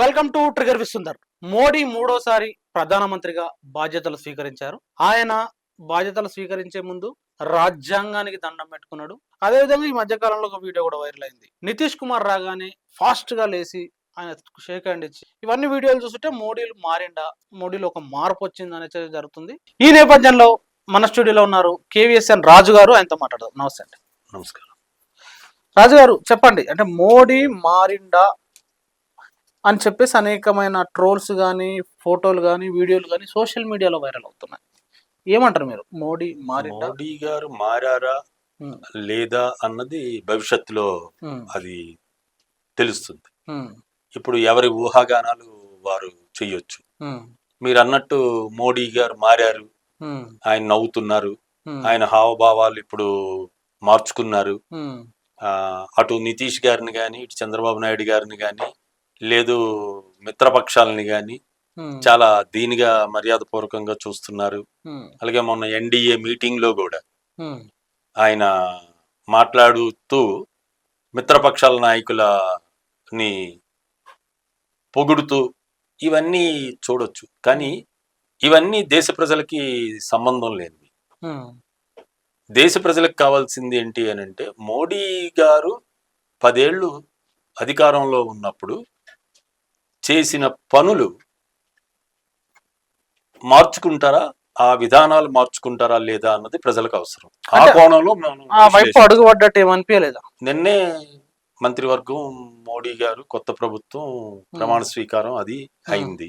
Welcome to trigger విస్తుందర్ మోడీ మూడోసారి ప్రధానమంత్రిగా బాధ్యతలు స్వీకరించారు. ఆయన బాధ్యతలు స్వీకరించే ముందు రాజ్యాంగానికి దండం పెట్టుకున్నాడు. అదేవిధంగా ఈ మధ్య కాలంలో ఒక వీడియో కూడా వైరల్ అయింది. నితీష్ కుమార్ రాగానే ఫాస్ట్గా లేచి ఆయన షేక్ హ్యాండ్ ఇచ్చి ఇవన్నీ వీడియోలు చూస్తుంటే మోడీలు మారిండా? మోడీలో ఒక మార్పు వచ్చింది అనేది జరుగుతుంది. ఈ నేపథ్యంలో మన స్టూడియోలో ఉన్నారు కేవీఎస్ఎన్ రాజు గారు. ఆయనతో మాట్లాడదాం. నమస్తే అండి. నమస్కారం. రాజు గారు చెప్పండి. అంటే మోడీ మారిండా? అని చెప్పేసి అనేకమైన ట్రోల్స్ కానీ ఫోటోలు కానీ వీడియోలు కానీ సోషల్ మీడియాలో వైరల్ అవుతున్నాయి. ఏమంటారు మీరు? మోడీ మారిండా మోడీ గారు మారారా లేదా అన్నది భవిష్యత్తులో అది తెలుస్తుంది. ఇప్పుడు ఎవరి ఊహాగానాలు వారు చెయ్యొచ్చు. ఉమ్, మీరు అన్నట్టు మోడీ గారు మారారు. ఆయన నవ్వుతున్నారు. ఆయన హావభావాలు ఇప్పుడు మార్చుకున్నారు. అటు నితీష్ గారిని కానీ ఇటు చంద్రబాబు నాయుడు గారిని కానీ లేదు మిత్రపక్షాలని కానీ చాలా దీనిగా మర్యాదపూర్వకంగా చూస్తున్నారు. ఉమ్, అలాగే మొన్న ఎన్డీఏ మీటింగ్లో కూడా ఆయన మాట్లాడుతూ మిత్రపక్షాల నాయకులని పొగుడుతూ ఇవన్నీ చూడొచ్చు. కానీ ఇవన్నీ దేశ ప్రజలకి సంబంధం లేనివి. దేశ ప్రజలకు కావాల్సింది ఏంటి అని అంటే మోడీ గారు పదేళ్ళు అధికారంలో ఉన్నప్పుడు చేసిన పనులు మార్చుకుంటారా? ఆ విధానాలు మార్చుకుంటారా లేదా అన్నది ప్రజలకు అవసరం. ఆ కోణంలో మనం ఆ వైపు విశ్లేషించాలి. అడుగు పడ్డట్టు ఏమనిపించలేదా నిన్నే మంత్రివర్గం మోడీ గారు కొత్త ప్రభుత్వం ప్రమాణ స్వీకారం అది అయింది.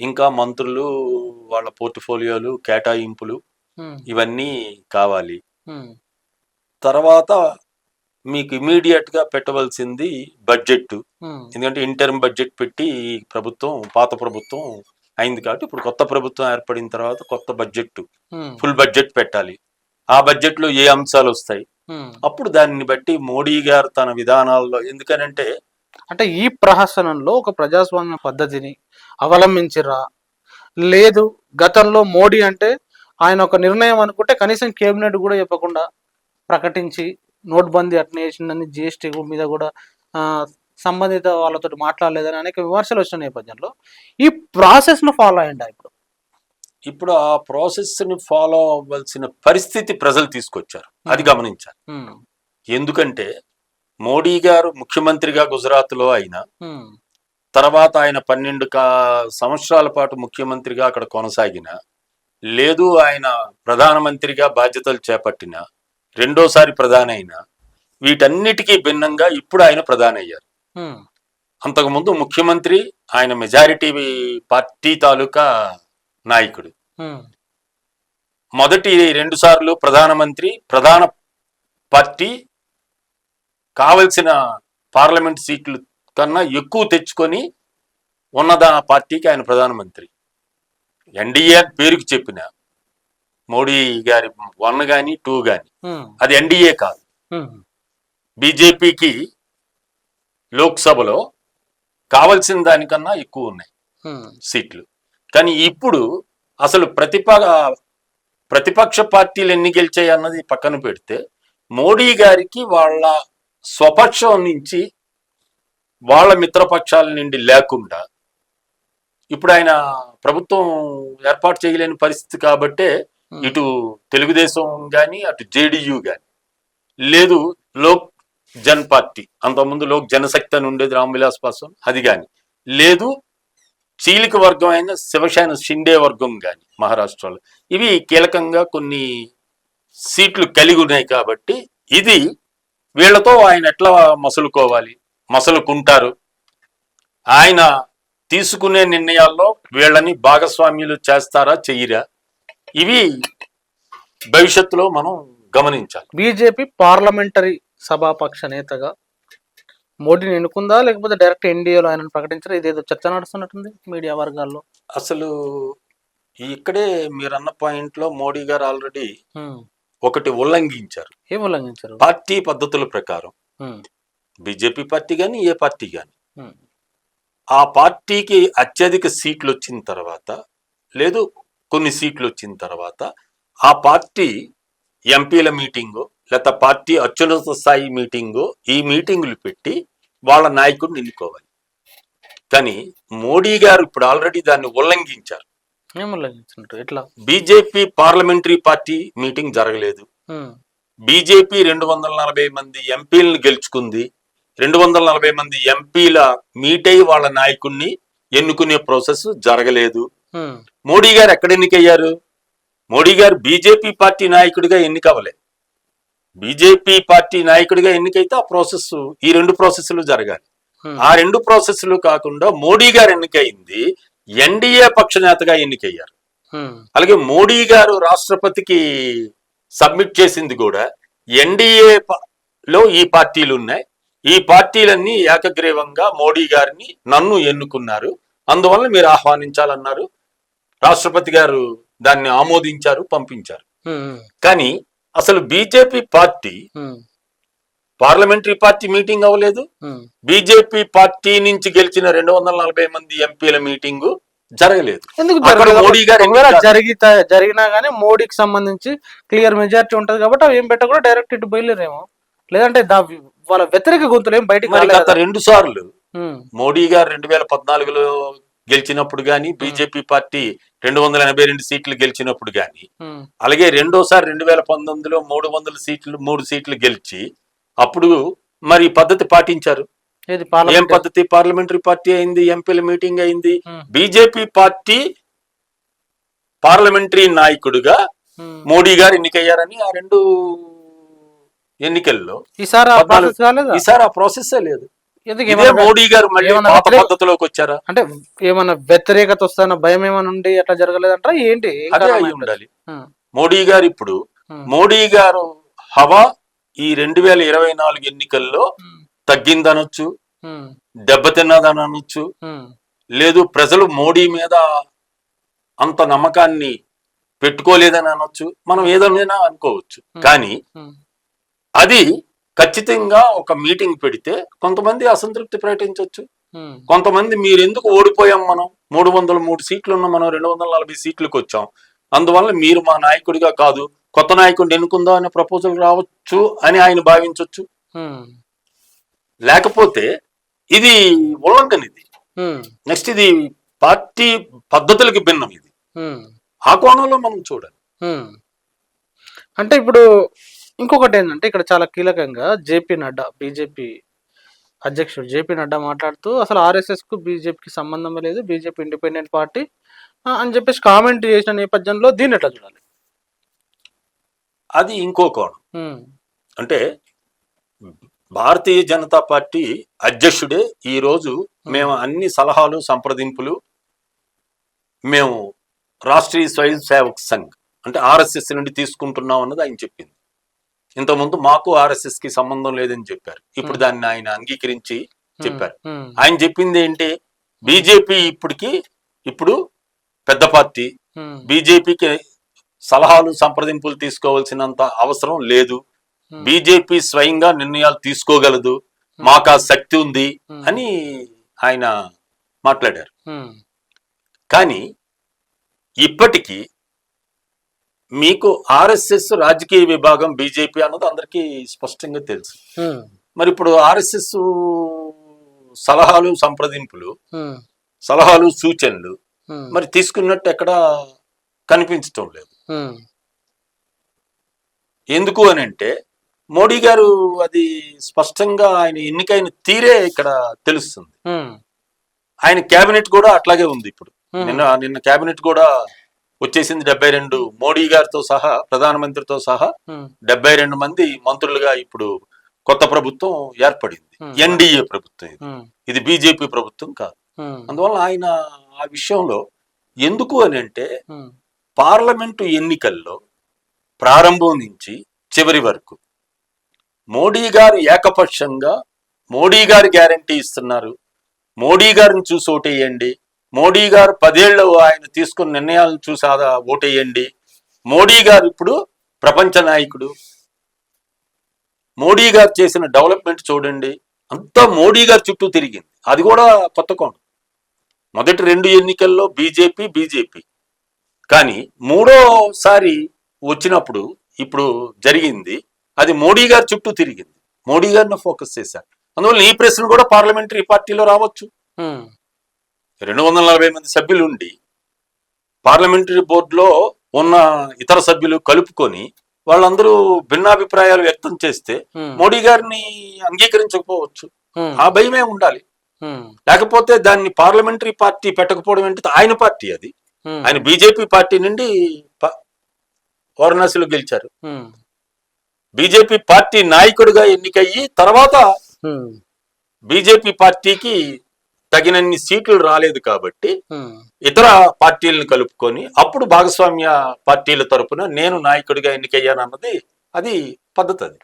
ఇంకా మంత్రులు వాళ్ళ పోర్ట్ఫోలియోలు కేటాయింపులు ఇవన్నీ కావాలి. తర్వాత మీకు ఇమీడియట్గా పెట్టవలసింది బడ్జెట్ ఉమ్, ఎందుకంటే ఇంటర్మ్ బడ్జెట్ పెట్టి ప్రభుత్వం పాత ప్రభుత్వం అయింది కాబట్టి ఇప్పుడు కొత్త ప్రభుత్వం ఏర్పడిన తర్వాత కొత్త బడ్జెట్ ఫుల్ బడ్జెట్ పెట్టాలి. ఆ బడ్జెట్లో ఏ అంశాలు వస్తాయి? ఉమ్. అప్పుడు దాన్ని బట్టి మోడీ గారు తన విధానాల్లో ఎందుకనంటే అంటే ఈ ప్రహసనంలో ఒక ప్రజాస్వామ్య పద్ధతిని అవలంబించిరా లేదు గతంలో మోడీ అంటే ఆయన ఒక నిర్ణయం అనుకుంటే కనీసం కేబినెట్ కూడా చెప్పకుండా ప్రకటించి నోట్బందీ అట్నే చేసిందని జిఎస్టీ మీద కూడా సంబంధిత వాళ్ళతో మాట్లాడలేదని అనేక విమర్శలు వచ్చిన నేపథ్యంలో ఈ ప్రాసెస్ను ఫాలో అయ్యండి ఇప్పుడు? ఇప్పుడు ఆ ప్రాసెస్ని ఫాలో అవ్వాల్సిన పరిస్థితి ప్రజలు తీసుకొచ్చారు. అది. గమనించాలి. ఎందుకంటే మోడీ గారు ముఖ్యమంత్రిగా గుజరాత్లో అయినా తర్వాత ఆయన పన్నెండు సంవత్సరాల పాటు ముఖ్యమంత్రిగా అక్కడ కొనసాగిన లేదు ఆయన ప్రధానమంత్రిగా బాధ్యతలు చేపట్టిన రెండోసారి ప్రధాని అయిన వీటన్నిటికీ భిన్నంగా ఇప్పుడు ఆయన ప్రధాని అయ్యారు అంతకుముందు ముఖ్యమంత్రి ఆయన మెజారిటీ పార్టీ తాలూకా నాయకుడు. మొదటి రెండు సార్లు ప్రధానమంత్రి ప్రధాన పార్టీ కావలసిన పార్లమెంట్ సీట్లు కన్నా ఎక్కువ తెచ్చుకొని ఉన్నదా పార్టీకి ఆయన ప్రధానమంత్రి. ఎన్డీఏ పేరుకి చెప్పిన మోడీ గారి వన్ గాని టూ గాని. అది ఎన్డీఏ కాదు. బీజేపీకి లోక్సభలో కావలసిన దానికన్నా ఎక్కువ ఉన్నాయి సీట్లు. కానీ ఇప్పుడు అసలు ప్రతిప ప్రతిపక్ష పార్టీలు ఎన్ని గెలిచాయి అన్నది పక్కన పెడితే మోడీ గారికి వాళ్ళ స్వపక్షం నుంచి వాళ్ళ మిత్రపక్షాల నుండి లేకుండా ఇప్పుడు ఆయన ప్రభుత్వం ఏర్పాటు చేయలేని పరిస్థితి కాబట్టే Hmm. ఇటు తెలుగుదేశం కానీ అటు జేడియు కానీ లేదు లోక్ జన్ పార్టీ. అంతకుముందు లోక్ జనశక్తి అని ఉండేది రామ్విలాస్ పాస్వాన్ అది కానీ లేదు చీలిక వర్గం అయిన శివసేన షిండే వర్గం కానీ మహారాష్ట్రలో. ఇవి కీలకంగా కొన్ని సీట్లు కలిగి ఉన్నాయి కాబట్టి ఇది వీళ్ళతో ఆయన ఎట్లా మసలుకోవాలి మసలుకుంటారు? ఆయన తీసుకునే నిర్ణయాల్లో వీళ్ళని భాగస్వామ్యులు చేస్తారా చెయ్యరా? ఇవి భవిష్యత్తులో మనం గమనించాలి. బీజేపీ పార్లమెంటరీ సభాపక్ష నేతగా మోడీని ఎన్నుకుందా? లేకపోతే డైరెక్ట్ ఎన్డీఏలో ఆయన ప్రకటించారు ఇదేదో చర్చ నడుస్తున్నట్టుంది మీడియా వర్గాల్లో? అసలు ఇక్కడే మీరు అన్న పాయింట్లో మోడీ గారు ఆల్రెడీ ఒకటి ఉల్లంఘించారు. ఏం ఉల్లంఘించారు? పార్టీ పద్ధతుల ప్రకారం. బీజేపీ పార్టీ కానీ ఏ పార్టీ కానీ ఆ పార్టీకి అత్యధిక సీట్లు వచ్చిన తర్వాత లేదు కొన్ని సీట్లు వచ్చిన తర్వాత ఆ పార్టీ ఎంపీల మీటింగు లేకపోతే పార్టీ అత్యున్నత స్థాయి మీటింగు ఈ మీటింగులు పెట్టి వాళ్ళ నాయకుడిని ఎన్నుకోవాలి. కానీ మోడీ గారు ఇప్పుడు ఆల్రెడీ దాన్ని ఉల్లంఘించారు. ఎట్లా? బీజేపీ పార్లమెంటరీ పార్టీ మీటింగ్ జరగలేదు. బీజేపీ రెండు వందల నలభై మంది ఎంపీలను గెలుచుకుంది. రెండు వందల నలభై మంది ఎంపీల మీట్ అయి వాళ్ళ నాయకుడిని ఎన్నుకునే ప్రాసెస్ జరగలేదు. మోడీ గారు ఎక్కడ ఎన్నికయ్యారు? మోడీ గారు బీజేపీ పార్టీ నాయకుడిగా ఎన్నికవ్వలే. బీజేపీ పార్టీ నాయకుడిగా ఎన్నికైతే ఆ ప్రాసెస్ ఈ రెండు ప్రాసెస్లు జరగాలి. ఆ రెండు ప్రాసెస్లు కాకుండా మోడీ గారు ఎన్నికయింది ఎన్డీఏ పక్షనేతగా ఎన్నికయ్యారు. అలాగే మోడీ గారు రాష్ట్రపతికి సబ్మిట్ చేసింది కూడా ఎన్డీఏ లో ఈ పార్టీలు ఉన్నాయి. ఈ పార్టీలన్నీ ఏకగ్రీవంగా మోడీ గారిని నన్ను ఎన్నుకున్నారు. అందువల్ల మీరు ఆహ్వానించాలన్నారు. రాష్ట్రపతి గారు దాన్ని ఆమోదించారు పంపించారు. కానీ అసలు BJP party parliamentary party meeting అవ్వలేదు. బీజేపీ పార్టీ నుంచి గెలిచిన రెండు వందల నలభై మంది ఎంపీల మీటింగు జరగలేదు. ఎందుకు? మోడీ గారు జరిగితే జరిగినా గానీ మోడీకి సంబంధించి క్లియర్ మెజారిటీ ఉంటది కాబట్టి అవి ఏం పెట్టకుండా డైరెక్ట్ ఇటు బయలుదేరేమో. లేదంటే వాళ్ళ వ్యతిరేక గొంతులు ఏం బయటికి. రెండు సార్లు మోడీ గారు రెండు వేల పద్నాలుగులో గెలిచినప్పుడు గాని బీజేపీ పార్టీ రెండు వందల ఎనభై రెండు సీట్లు గెలిచినప్పుడు గాని అలాగే రెండోసారి రెండు వేల పంతొమ్మిదిలో మూడు వందల సీట్లు మూడు సీట్లు గెలిచి అప్పుడు మరి పద్ధతి పాటించారు. ఏం పద్ధతి? పార్లమెంటరీ పార్టీ అయింది ఎంపీల మీటింగ్ అయింది. బీజేపీ పార్టీ పార్లమెంటరీ నాయకుడిగా. మోడీ గారు ఎన్నికయ్యారని ఆ రెండు ఎన్నికల్లో ఈసారి ఈసారి ఆ ప్రాసెస్ లేదు. మోడీ గారు మళ్ళీ పాత పద్ధతిలోకి వచ్చారా? అంటే ఏమన్నా వ్యతిరేకత వస్తాన భయం ఏమైనా ఉండి అట్లా జరగలేదంటారా? ఏంటి? అదే అయి? ఉండాలి. మోడీ గారు ఇప్పుడు మోడీ గారు హవా ఈ రెండు వేల ఇరవై నాలుగు ఎన్నికల్లో తగ్గిందనొచ్చు దెబ్బతిన్నదని అనొచ్చు లేదు ప్రజలు మోడీ మీద అంత నమ్మకాన్ని పెట్టుకోలేదని అనొచ్చు మనం ఏదైనా అనుకోవచ్చు. కానీ అది ఖచ్చితంగా ఒక మీటింగ్ పెడితే కొంతమంది అసంతృప్తి ప్రకటించవచ్చు కొంతమంది మీరు ఎందుకు ఓడిపోయాం మనం? మూడు వందల మూడు సీట్లు ఉన్న మనం రెండు వందల నలభై సీట్లకు వచ్చాం. అందువల్ల మీరు మా నాయకుడిగా కాదు కొత్త నాయకుడిని ఎన్నుకుందాం అనే ప్రపోజల్ రావచ్చు అని ఆయన భావించవచ్చు లేకపోతే ఇది ఉల్లంఘన ఇది నెక్స్ట్ ఇది పార్టీ పద్ధతులకి భిన్నం ఇది. ఆ కోణంలో మనం చూడాలి. అంటే ఇప్పుడు ఇంకొకటి ఏంటంటే ఇక్కడ చాలా కీలకంగా జేపీ నడ్డా బీజేపీ అధ్యక్షుడు జేపీ నడ్డా మాట్లాడుతూ అసలు ఆర్ఎస్ఎస్కు బీజేపీకి సంబంధమే లేదు బీజేపీ ఇండిపెండెంట్ పార్టీ. అని చెప్పేసి కామెంట్ చేసిన నేపథ్యంలో దీన్ని ఎట్లా చూడాలి? అది ఇంకో కోణం. అంటే భారతీయ జనతా పార్టీ అధ్యక్షుడే ఈ రోజు మేము అన్ని సలహాలు సంప్రదింపులు మేము రాష్ట్రీయ స్వయం సేవక్ సంఘ్ అంటే ఆర్ఎస్ఎస్ నుండి తీసుకుంటున్నాం అన్నది ఆయన చెప్పింది. ఇంతకుముందు మాకు ఆర్ఎస్ఎస్కి సంబంధం లేదని చెప్పారు. ఇప్పుడు దాన్ని ఆయన అంగీకరించి చెప్పారు. ఉమ్, ఆయన చెప్పింది ఏంటి? బీజేపీ ఇప్పటికి ఇప్పుడు పెద్ద పార్టీ బీజేపీకి సలహాలు సంప్రదింపులు తీసుకోవాల్సినంత అవసరం లేదు. బీజేపీ స్వయంగా నిర్ణయాలు తీసుకోగలదు. మాకు ఆ శక్తి ఉంది అని ఆయన మాట్లాడారు. కానీ ఇప్పటికీ మీకు ఆర్ఎస్ఎస్ రాజకీయ విభాగం బీజేపీ అన్నది అందరికీ స్పష్టంగా తెలుసు. మరి ఇప్పుడు ఆర్ఎస్ఎస్ సలహాలు సంప్రదింపులు సలహాలు సూచనలు మరి తీసుకున్నట్టు ఎక్కడా కనిపించటం లేదు. ఎందుకు అని అంటే మోడీ గారు అది స్పష్టంగా ఆయన ఎన్నికైన తీరే ఇక్కడ తెలుస్తుంది. ఆయన కేబినెట్ కూడా అట్లాగే ఉంది ఇప్పుడు. నిన్న నిన్న కేబినెట్ కూడా వచ్చేసింది డెబ్బై రెండు. మోడీ గారితో సహా ప్రధానమంత్రితో సహా డెబ్బై రెండు మంది మంత్రులుగా ఇప్పుడు కొత్త ప్రభుత్వం ఏర్పడింది. ఎన్డీఏ ప్రభుత్వం ఇది. ఇది బీజేపీ ప్రభుత్వం కాదు. అందువల్ల ఆయన ఆ విషయంలో ఎందుకు అని అంటే పార్లమెంటు ఎన్నికల్లో ప్రారంభం నుంచి చివరి వరకు మోడీ గారు ఏకపక్షంగా మోడీ గారు గ్యారంటీ ఇస్తున్నారు. మోడీ గారిని చూసి ఓటేయండి. మోడీ గారు పదేళ్ళు ఆయన తీసుకున్న నిర్ణయాలను చూసాదా ఓటేయండి. మోడీ గారు ఇప్పుడు ప్రపంచ నాయకుడు. మోడీ గారు చేసిన డెవలప్మెంట్ చూడండి. అంతా మోడీ గారి చుట్టూ తిరిగింది. అది కూడా కొత్త కోణం. మొదటి రెండు ఎన్నికల్లో బీజేపీ బీజేపీ. కానీ మూడోసారి వచ్చినప్పుడు ఇప్పుడు జరిగింది. అది మోడీ గారి చుట్టూ తిరిగింది. మోడీ గారిని ఫోకస్ చేశారు. అందువల్ల ఈ ప్రశ్న కూడా పార్లమెంటరీ పార్టీలో రావచ్చు. రెండు వందల నలభై మంది సభ్యులు ఉండి పార్లమెంటరీ బోర్డులో ఉన్న ఇతర సభ్యులు కలుపుకొని వాళ్ళందరూ భిన్నాభిప్రాయాలు వ్యక్తం చేస్తే మోడీ గారిని అంగీకరించకపోవచ్చు. ఆ భయమే ఉండాలి. లేకపోతే దాన్ని పార్లమెంటరీ పార్టీ పెట్టకపోవడం ఏంటి ఆయన పార్టీ అది. ఆయన బీజేపీ పార్టీ నుండి వారణాసిలో గెలిచారు. బీజేపీ పార్టీ నాయకుడిగా ఎన్నికయ్యి తర్వాత బీజేపీ పార్టీకి తగినన్ని సీట్లు రాలేదు కాబట్టి ఇతర పార్టీలను కలుపుకొని అప్పుడు భాగస్వామ్య పార్టీల తరపున నేను నాయకుడిగా ఎన్నికయ్యానన్నది అది పద్ధతి అది.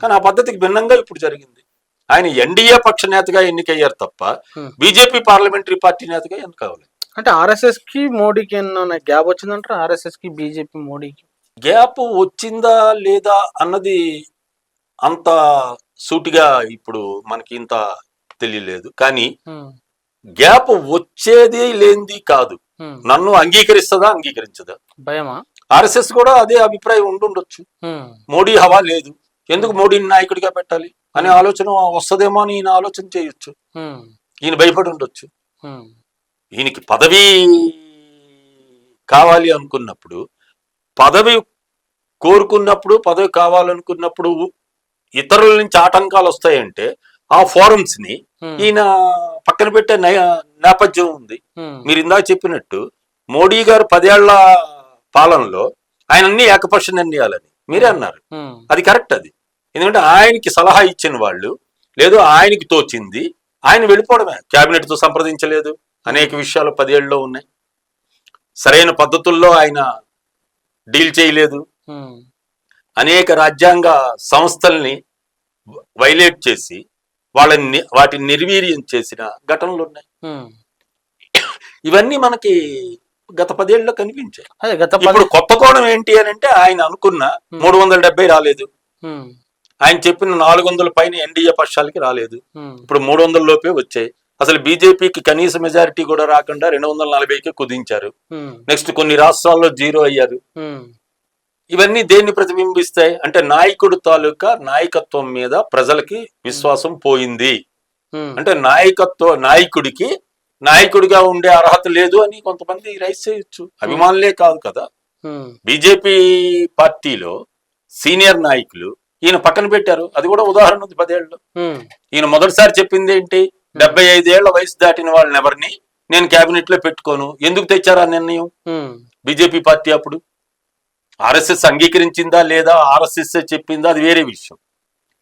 కానీ ఆ పద్ధతికి భిన్నంగా ఇప్పుడు జరిగింది. ఆయన ఎన్డీఏ పక్ష నేతగా ఎన్నికయ్యారు తప్ప. బీజేపీ పార్లమెంటరీ పార్టీ నేతగా ఎన్నికవ్వలేదు అంటే ఆర్ఎస్ఎస్కి మోడీకి గ్యాప్ వచ్చిందంటారా? ఆర్ఎస్ఎస్కి బీజేపీ మోడీకి? గ్యాప్ వచ్చిందా లేదా అన్నది అంత సూటిగా ఇప్పుడు మనకి ఇంత తెలియలేదు. కానీ గ్యాప్ వచ్చేది లేనిది కాదు. నన్ను అంగీకరిస్తుందా? అంగీకరించదా? భయమా? ఆర్ఎస్ఎస్ కూడా అదే అభిప్రాయం ఉండుండొచ్చు. మోడీ హవా లేదు. ఎందుకు మోడీని నాయకుడిగా పెట్టాలి? అనే ఆలోచన వస్తుందేమో అని ఈయన ఆలోచన చేయొచ్చు. ఈయన భయపడి ఉండొచ్చు ఈయనకి పదవి కావాలి అనుకున్నప్పుడు పదవి కోరుకున్నప్పుడు పదవి కావాలనుకున్నప్పుడు ఇతరుల నుంచి ఆటంకాలు వస్తాయంటే ఆ ఫోరమ్స్ని ఉమ్, ఈయన పక్కన పెట్టే నయ- నేపథ్యం ఉంది. మీరు ఇందాక చెప్పినట్టు మోడీ గారు పదేళ్ళ పాలనలో ఆయన అన్ని ఏకపక్ష నిర్ణయాలని మీరే అన్నారు. అది కరెక్ట్ అది. ఎందుకంటే ఆయనకి సలహా ఇచ్చిన వాళ్ళు లేదు ఆయనకి తోచింది ఆయన వెళ్ళిపోవడమే. కేబినెట్తో సంప్రదించలేదు. అనేక విషయాలు పదేళ్ళలో ఉన్నాయి. సరైన పద్ధతుల్లో ఆయన డీల్ చేయలేదు. అనేక రాజ్యాంగ సంస్థల్ని వైలేట్ చేసి వాళ్ళని వాటిని నిర్వీర్యం చేసిన ఘటనలు ఉన్నాయి. ఇవన్నీ మనకి గత పదేళ్ళలో కనిపించాయి. ఇప్పుడు కొత్త కోణం ఏంటి అని అంటే ఆయన అనుకున్న మూడు వందల డెబ్బై రాలేదు. ఆయన చెప్పిన నాలుగు వందల పైన ఎన్డీఏ పక్షాలకి రాలేదు. ఇప్పుడు మూడు వందల లోపే వచ్చాయి. అసలు బీజేపీకి కనీస మెజారిటీ కూడా రాకుండా రెండు వందల నలభైకి కుదించారు. నెక్స్ట్ కొన్ని రాష్ట్రాల్లో జీరో అయ్యారు. ఇవన్నీ దేన్ని ప్రతిబింబిస్తాయి? అంటే నాయకుడు తాలూకా నాయకత్వం మీద ప్రజలకి విశ్వాసం పోయింది. అంటే నాయకత్వ నాయకుడికి నాయకుడిగా ఉండే అర్హత లేదు అని కొంతమంది రైస్ చేయొచ్చు. అభిమానులే కాదు కదా. బీజేపీ పార్టీలో సీనియర్ నాయకులు ఈయన పక్కన పెట్టారు. అది కూడా ఉదాహరణ ఉంది పదేళ్ళు. ఈయన మొదటిసారి చెప్పింది ఏంటి? డెబ్బై ఐదేళ్ళ వయసు దాటిన వాళ్ళని ఎవరిని నేను కేబినెట్లో పెట్టుకోను. ఎందుకు తెచ్చారు ఆ నిర్ణయం? బీజేపీ పార్టీ అప్పుడు ఆర్ఎస్ఎస్ అంగీకరించిందా లేదా? ఆర్ఎస్ఎస్ చెప్పిందా? అది వేరే విషయం.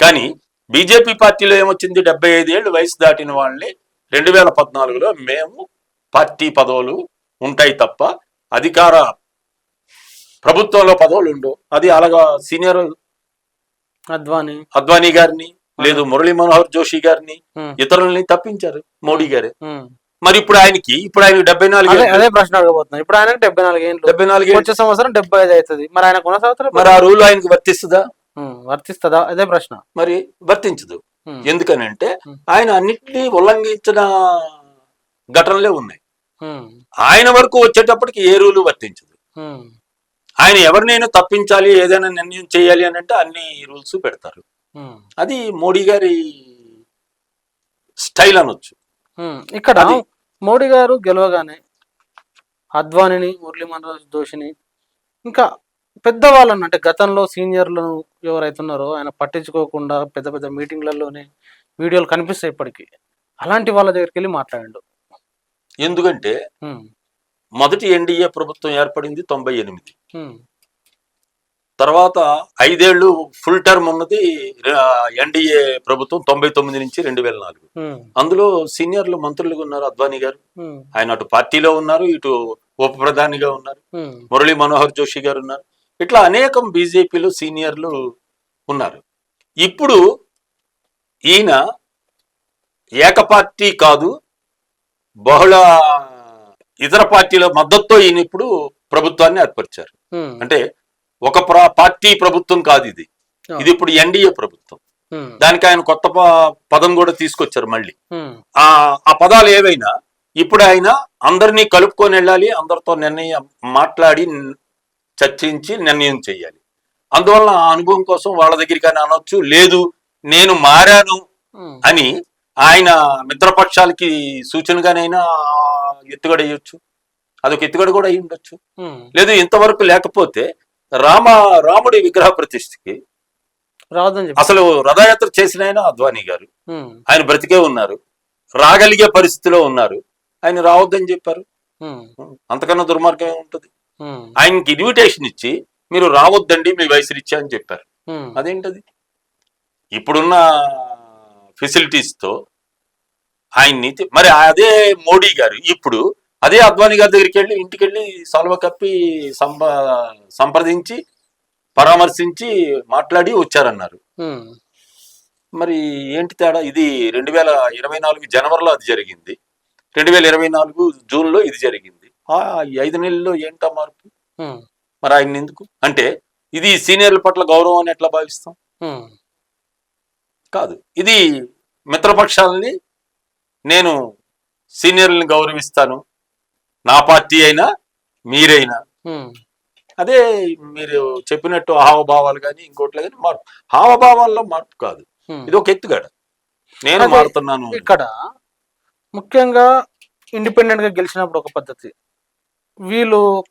కానీ బీజేపీ పార్టీలో ఏమొచ్చింది? డెబ్బై ఐదేళ్ళు వయసు దాటిన వాళ్ళని రెండు వేల పద్నాలుగులో మేము పార్టీ పదవులు ఉంటాయి తప్ప అధికార ప్రభుత్వంలో పదవులు ఉండవు. అది అలాగా సీనియర్ అద్వానీ. అద్వానీ గారిని లేదు మురళీ మనోహర్ జోషి గారిని ఇతరులని తప్పించారు మోడీ గారే. మరి ఇప్పుడు ఆయనకి ఇప్పుడు ఆయన డెబ్బై నాలుగు అదే ప్రశ్న అడగబోతున్నా. ఇప్పుడు ఆయనకు డెబ్బై నాలుగు ఏళ్ళు డెబ్బై నాలుగు. వచ్చే సంవత్సరం డెబ్బై ఐదు అవుతుంది. మరి ఆయన కొనసాగుతారు మరి ఆ రూల్ ఆయనకి వర్తిస్తుందా? వర్తిస్తుందా? అదే ప్రశ్న. మరి వర్తించదు. ఎందుకనంటే. ఆయన అన్నిటినీ ఉల్లంఘించిన ఘటనలే ఉన్నాయి. ఆయన వరకు వచ్చేటప్పటికి ఏ రూలు వర్తించదు. ఆయన ఎవరినైనా తప్పించాలి ఏదైనా నిర్ణయం చేయాలి అని అంటే అన్ని రూల్స్ పెడతారు. అది మోడీ గారి స్టైల్ అనొచ్చు. ఇక్కడ మోడీ గారు గెలవగానే అద్వానిని మురళీ మనోజ్ దోషిని ఇంకా పెద్దవాళ్ళని అంటే గతంలో సీనియర్లను ఎవరైతే ఉన్నారో ఆయన పట్టించుకోకుండా పెద్ద పెద్ద మీటింగ్లలోనే వీడియోలు కనిపిస్తాయి ఇప్పటికీ. అలాంటి వాళ్ళ దగ్గరికి వెళ్ళి మాట్లాడండు. ఎందుకంటే మొదటి ఎన్డీఏ ప్రభుత్వం ఏర్పడింది తొంభై ఎనిమిది. తర్వాత ఐదేళ్ళు ఫుల్ టర్మ్ ఉన్నది ఎన్డీఏ ప్రభుత్వం తొంభై తొమ్మిది నుంచి రెండు వేల నాలుగు. అందులో సీనియర్లు మంత్రులుగా ఉన్నారు అద్వానీ గారు. ఆయన అటు పార్టీలో ఉన్నారు ఇటు ఉప ప్రధానిగా ఉన్నారు. మురళీ మనోహర్ జోషి గారు ఉన్నారు. ఇట్లా అనేకం బీజేపీలో సీనియర్లు ఉన్నారు. ఇప్పుడు ఈయన ఏకపార్టీ కాదు బహుళ ఇతర పార్టీల మద్దతుతో ఈయన ఇప్పుడు ప్రభుత్వాన్ని ఏర్పరిచారు. అంటే ఒక ప్ర- పార్టీ ప్రభుత్వం కాదు ఇది. ఇది ఇప్పుడు ఎన్డీఏ ప్రభుత్వం. దానికి ఆయన కొత్త పదం కూడా తీసుకొచ్చారు మళ్ళీ. ఆ ఆ పదాలు ఏవైనా ఇప్పుడు ఆయన అందరినీ కలుపుకొని వెళ్ళాలి అందరితో నిర్ణయం మాట్లాడి చర్చించి నిర్ణయం చేయాలి. అందువల్ల ఆ అనుభవం కోసం వాళ్ళ దగ్గరికి అని అనొచ్చు లేదు నేను మారాను అని ఆయన మిత్రపక్షాలకి సూచనగానైనా ఎత్తుగడ వేయొచ్చు అదొక ఎత్తుగడ కూడా అయి ఉండొచ్చు. లేదు ఇంతవరకు లేకపోతే రామ రాముడి విగ్రహ ప్రతిష్ఠకి అసలు రథయాత్ర చేసిన ఆయన అద్వానీ గారు. ఆయన బ్రతికే ఉన్నారు. రాగలిగే పరిస్థితిలో ఉన్నారు. ఆయన రావద్దని చెప్పారు. అంతకన్నా దుర్మార్గం ఉంటుంది. ఆయనకి ఇన్విటేషన్ ఇచ్చి మీరు రావద్దండి మీ వయసు రీత్యా అని చెప్పారు. అదేంటది? ఇప్పుడున్న ఫెసిలిటీస్తో ఆయన్ని తి- మరి అదే మోడీ గారు ఇప్పుడు అదే అద్వానీ గారి దగ్గరికి వెళ్ళి ఇంటికి వెళ్ళి సల్వ కప్పి సంప సంప్రదించి పరామర్శించి మాట్లాడి వచ్చారన్నారు. మరి ఏంటి తేడా? ఇది రెండు వేల ఇరవై నాలుగు జనవరిలో అది జరిగింది. రెండు వేల ఇరవై నాలుగు జూన్లో ఇది జరిగింది. ఆ ఈ ఐదు నెలల్లో ఏంటా మార్పు. మరి ఆయన ఎందుకు? అంటే ఇది సీనియర్ల పట్ల గౌరవం అని ఎట్లా భావిస్తాం. కాదు. ఇది మిత్రపక్షాలని నేను సీనియర్లని గౌరవిస్తాను. నా పార్టీ అయినా మీరైనా. అదే మీరు చెప్పినట్టు హావభావాలు కానీ ఇంకోట్లు కానీ మార్పు. హావభావాల్లో మార్పు కాదు. ఇది ఒక ఎత్తుగడ. నేను మారుతున్నాను. ఇక్కడ ముఖ్యంగా ఇండిపెండెంట్గా గెలిచినప్పుడు ఒక పద్ధతి. వీళ్ళు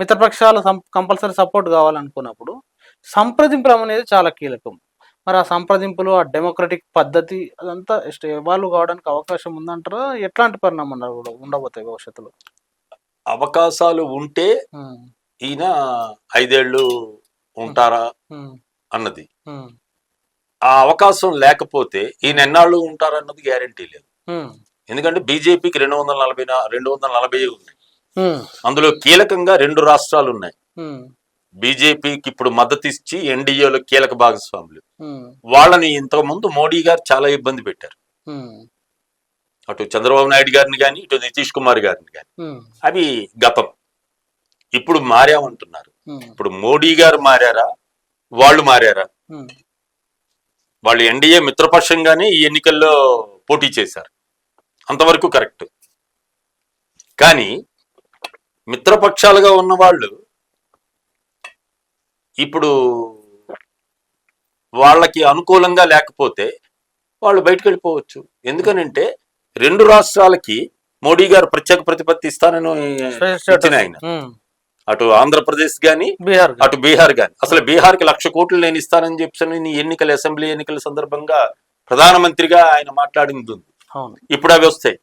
మిత్రపక్షాలు కంపల్సరీ సపోర్ట్ కావాలనుకున్నప్పుడు సంప్రదింపులు అనేది చాలా కీలకం. మరి ఆ సంప్రదింపులు ఆ డెమోక్రటిక్ పద్ధతి అదంతా ఎవాల్వ్ కావడానికి అవకాశం ఉందంటారా? ఎట్లాంటి పరిణామం ఉండ- ఉండబోతాయి భవిష్యత్తులో? అవకాశాలు ఉంటే ఈయన ఐదేళ్ళు ఉంటారా అన్నది. ఆ అవకాశం లేకపోతే ఈయన ఎన్నాళ్ళు ఉంటారన్నది గ్యారంటీ లేదు. ఎందుకంటే బీజేపీకి రెండు వందల నలభై రెండు వందల నలభై ఉన్నాయి అందులో కీలకంగా రెండు రాష్ట్రాలు ఉన్నాయి. బీజేపీకి ఇప్పుడు మద్దతు ఇచ్చి ఎన్డీఏలో కీలక భాగస్వాములు. వాళ్ళని ఇంతకుముందు మోడీ గారు చాలా ఇబ్బంది పెట్టారు. అటు చంద్రబాబు నాయుడు గారిని కానీ ఇటు నితీష్ కుమార్ గారిని కానీ అవి గతం ఇప్పుడు మారామంటున్నారు. ఇప్పుడు మోడీ గారు మారారా? వాళ్ళు మారారా? వాళ్ళు ఎన్డీఏ మిత్రపక్షంగానే ఈ ఎన్నికల్లో పోటీ చేశారు. అంతవరకు కరెక్ట్. కానీ మిత్రపక్షాలుగా ఉన్న వాళ్ళు ఇప్పుడు వాళ్ళకి అనుకూలంగా లేకపోతే వాళ్ళు బయటకు వెళ్ళిపోవచ్చు ఎందుకనంటే రెండు రాష్ట్రాలకి మోడీ గారు ప్రత్యేక ప్రతిపత్తి ఇస్తానని ఇచ్చిన. ఆయన. అటు ఆంధ్రప్రదేశ్ గాని బీహార్ అటు బీహార్ గాని. అసలు బీహార్కి లక్ష కోట్లు నేను ఇస్తానని చెప్పి ఎన్నికల అసెంబ్లీ ఎన్నికల సందర్భంగా ప్రధానమంత్రిగా ఆయన మాట్లాడింది. ఇప్పుడు అవి వస్తాయి.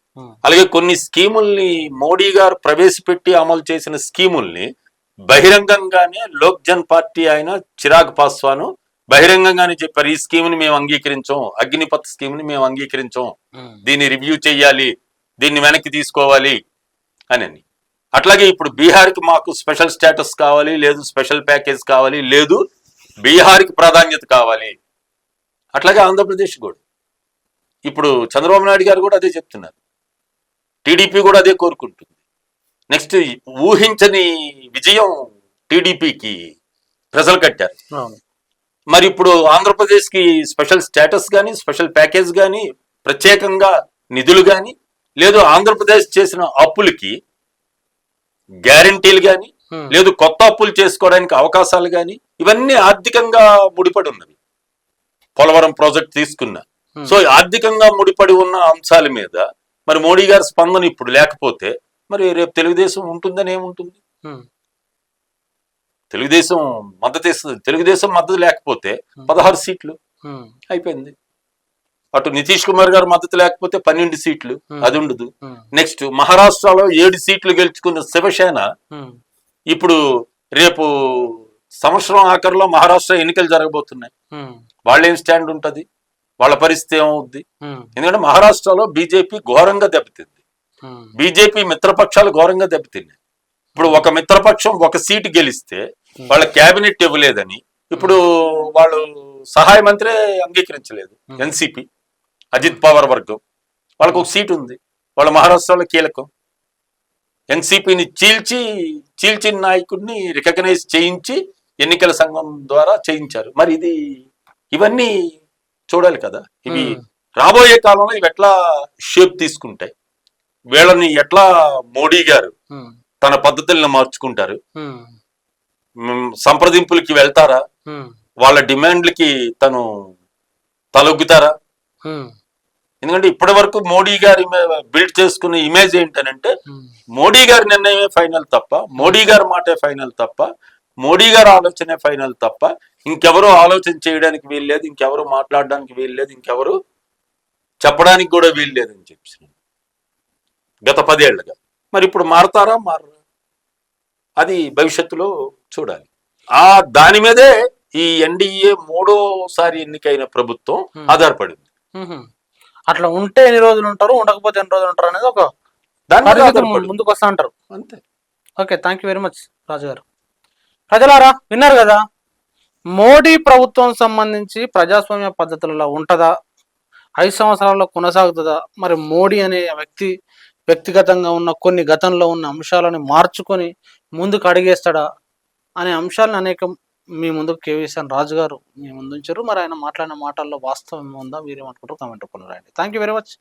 అలాగే కొన్ని స్కీముల్ని మోడీ గారు ప్రవేశపెట్టి అమలు చేసిన స్కీముల్ని బహిరంగంగానే లోక్ జన్ పార్టీ ఆయన చిరాగ్ పాస్వాను బహిరంగంగానే చెప్పారు ఈ స్కీమ్ని మేము అంగీకరించాం అగ్నిపత్ స్కీమ్ని మేము అంగీకరించాం. దీన్ని రివ్యూ చేయాలి దీన్ని వెనక్కి తీసుకోవాలి అని అని. అట్లాగే ఇప్పుడు బీహార్కి మాకు స్పెషల్ స్టేటస్ కావాలి లేదు స్పెషల్ ప్యాకేజ్ కావాలి లేదు బీహార్కి ప్రాధాన్యత కావాలి. అట్లాగే ఆంధ్రప్రదేశ్ కూడా. ఇప్పుడు చంద్రబాబు నాయుడు గారు కూడా అదే చెప్తున్నారు. టీడీపీ కూడా అదే కోరుకుంటుంది. నెక్స్ట్ ఊహించని విజయం టీడీపీకి ప్రజలు కట్టారు. మరి ఇప్పుడు ఆంధ్రప్రదేశ్కి స్పెషల్ స్టేటస్ కానీ స్పెషల్ ప్యాకేజ్ కానీ ప్రత్యేకంగా నిధులు కానీ లేదు ఆంధ్రప్రదేశ్ చేసిన అప్పులకి గ్యారంటీలు కానీ లేదు కొత్త అప్పులు చేసుకోవడానికి అవకాశాలు కానీ ఇవన్నీ ఆర్థికంగా ముడిపడి ఉన్నవి పోలవరం ప్రాజెక్ట్ తీసుకున్నా. సో ఆర్థికంగా ముడిపడి ఉన్న అంశాల మీద మరి మోడీ గారి స్పందన ఇప్పుడు లేకపోతే మరి రేపు తెలుగుదేశం ఉంటుందని ఏముంటుంది? తెలుగుదేశం మద్దతు ఇస్తుంది. తెలుగుదేశం మద్దతు లేకపోతే పదహారు సీట్లు ఉమ్, అయిపోయింది. అటు నితీష్ కుమార్ గారు మద్దతు లేకపోతే పన్నెండు సీట్లు Hmm. అది ఉండదు. నెక్స్ట్ మహారాష్ట్రలో ఏడు సీట్లు గెలుచుకున్న శివసేన ఇప్పుడు రేపు సంవత్సరం ఆఖరిలో మహారాష్ట్ర ఎన్నికలు జరగబోతున్నాయి. వాళ్ళేం స్టాండ్ ఉంటది? వాళ్ళ పరిస్థితి ఏమవుద్ది? ఎందుకంటే మహారాష్ట్రలో బీజేపీ ఘోరంగా దెబ్బతింది. బీజేపీ మిత్రపక్షాలు ఘోరంగా దెబ్బతిన్నాయి. ఇప్పుడు ఒక మిత్రపక్షం ఒక సీటు గెలిస్తే వాళ్ళ కేబినెట్ ఇవ్వలేదని ఇప్పుడు వాళ్ళు సహాయ మంత్రి అంగీకరించలేదు. ఎన్సిపి అజిత్ పవార్ వర్గం. వాళ్ళకు ఒక సీట్ ఉంది. వాళ్ళ మహారాష్ట్రలో కీలకం. ఎన్సిపిని చీల్చి చీల్చిన నాయకుడిని రికగ్నైజ్ చేయించి ఎన్నికల సంఘం ద్వారా చేయించారు. మరి ఇది ఇవన్నీ చూడాలి కదా. ఇవి రాబోయే కాలంలో ఇవి ఎట్లా షేప్ తీసుకుంటాయి? వీళ్ళని ఎట్లా మోడీ గారు తన పద్ధతులను మార్చుకుంటారు? సంప్రదింపులకి వెళ్తారా? వాళ్ళ డిమాండ్లకి తను తలొగ్గుతారా? ఎందుకంటే ఇప్పటి వరకు మోడీ గారి బిల్డ్ చేసుకున్న ఇమేజ్ ఏంటనంటే. మోడీ గారి నిర్ణయమే ఫైనల్ తప్ప మోడీ గారి మాటే ఫైనల్ తప్ప మోడీ గారి ఆలోచనే ఫైనల్ తప్ప ఇంకెవరు ఆలోచన చేయడానికి వీల్లేదు ఇంకెవరు మాట్లాడడానికి వీల్లేదు ఇంకెవరు చెప్పడానికి కూడా వీల్లేదు అని చెప్పి గత పదేళ్ళుగా. మరి ఇప్పుడు మారతారా? మారరా. అది భవిష్యత్తులో చూడాలి. ఆ దాని మీదే ఈ ఎన్డీఏ మూడోసారి ఎన్నికైన ప్రభుత్వం. ఆధారపడింది. అట్లా ఉంటే ఎన్ని రోజులు ఉంటారు ఉండకపోతే ఎన్ని రోజులు ఉంటారు అనేది ఒక ముందుకు వస్తా అంటారు. అంతే. Okay thank you very much Raju garu ప్రజలారా విన్నారు కదా? మోడీ ప్రభుత్వం సంబంధించి ప్రజాస్వామ్య పద్ధతులలో ఉంటుందా? ఐదు సంవత్సరాల్లో కొనసాగుతుందా? మరి మోడీ అనే వ్యక్తి వ్యక్తిగతంగా ఉన్న కొన్ని గతంలో ఉన్న అంశాలను మార్చుకొని ముందుకు అడిగేస్తాడా? అనే అంశాలను అనేక మీ ముందు కేవీఎస్ఎన్ రాజు గారు మీ ముందు ఉంచారు. మరి ఆయన మాట్లాడిన మాటల్లో వాస్తవం ఉందా మీరేమనుకుంటారు కామెంట్ రూపంలో రాయండి థ్యాంక్ యూ వెరీ మచ్